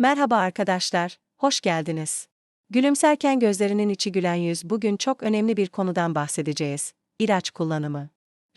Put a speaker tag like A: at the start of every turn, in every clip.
A: Merhaba arkadaşlar, hoş geldiniz. Gülümserken gözlerinin içi gülen yüz bugün çok önemli bir konudan bahsedeceğiz. İlaç kullanımı.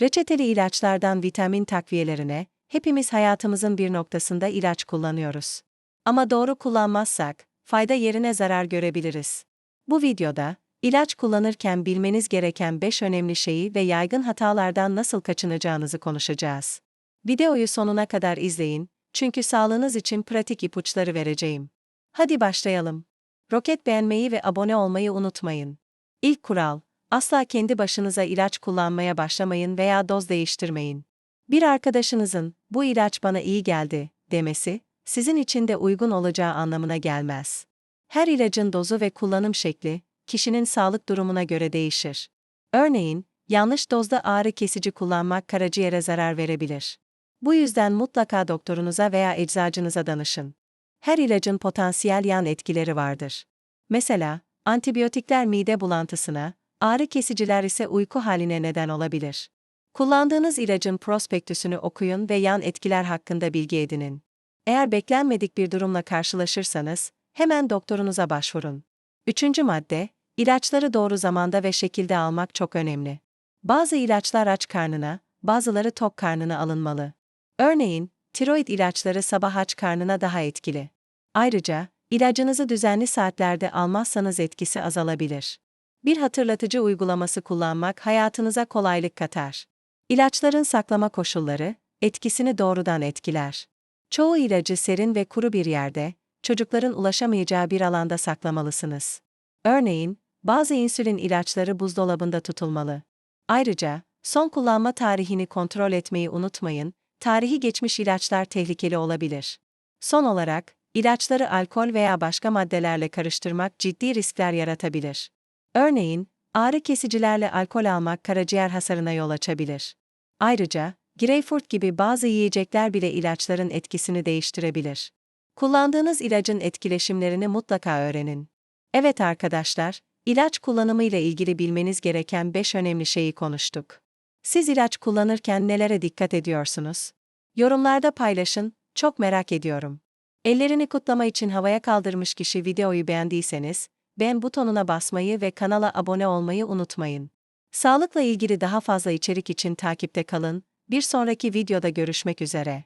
A: Reçeteli ilaçlardan vitamin takviyelerine, hepimiz hayatımızın bir noktasında ilaç kullanıyoruz. Ama doğru kullanmazsak, fayda yerine zarar görebiliriz. Bu videoda, ilaç kullanırken bilmeniz gereken 5 önemli şeyi ve yaygın hatalardan nasıl kaçınacağınızı konuşacağız. Videoyu sonuna kadar izleyin, çünkü sağlığınız için pratik ipuçları vereceğim. Hadi başlayalım. Roket beğenmeyi ve abone olmayı unutmayın. İlk kural, asla kendi başınıza ilaç kullanmaya başlamayın veya doz değiştirmeyin. Bir arkadaşınızın, bu ilaç bana iyi geldi, demesi, sizin için de uygun olacağı anlamına gelmez. Her ilacın dozu ve kullanım şekli, kişinin sağlık durumuna göre değişir. Örneğin, yanlış dozda ağrı kesici kullanmak karaciğere zarar verebilir. Bu yüzden mutlaka doktorunuza veya eczacınıza danışın. Her ilacın potansiyel yan etkileri vardır. Mesela, antibiyotikler mide bulantısına, ağrı kesiciler ise uyku haline neden olabilir. Kullandığınız ilacın prospektüsünü okuyun ve yan etkiler hakkında bilgi edinin. Eğer beklenmedik bir durumla karşılaşırsanız, hemen doktorunuza başvurun. Üçüncü madde, ilaçları doğru zamanda ve şekilde almak çok önemli. Bazı ilaçlar aç karnına, bazıları tok karnına alınmalı. Örneğin, tiroid ilaçları sabah aç karnına daha etkili. Ayrıca, ilacınızı düzenli saatlerde almazsanız etkisi azalabilir. Bir hatırlatıcı uygulaması kullanmak hayatınıza kolaylık katar. İlaçların saklama koşulları, etkisini doğrudan etkiler. Çoğu ilacı serin ve kuru bir yerde, çocukların ulaşamayacağı bir alanda saklamalısınız. Örneğin, bazı insülin ilaçları buzdolabında tutulmalı. Ayrıca, son kullanma tarihini kontrol etmeyi unutmayın, tarihi geçmiş ilaçlar tehlikeli olabilir. Son olarak, ilaçları alkol veya başka maddelerle karıştırmak ciddi riskler yaratabilir. Örneğin, ağrı kesicilerle alkol almak karaciğer hasarına yol açabilir. Ayrıca, greyfurt gibi bazı yiyecekler bile ilaçların etkisini değiştirebilir. Kullandığınız ilacın etkileşimlerini mutlaka öğrenin. Evet arkadaşlar, ilaç kullanımı ile ilgili bilmeniz gereken 5 önemli şeyi konuştuk. Siz ilaç kullanırken nelere dikkat ediyorsunuz? Yorumlarda paylaşın, çok merak ediyorum. Ellerini kutlama için havaya kaldırmış kişi videoyu beğendiyseniz, beğen butonuna basmayı ve kanala abone olmayı unutmayın. Sağlıkla ilgili daha fazla içerik için takipte kalın, bir sonraki videoda görüşmek üzere.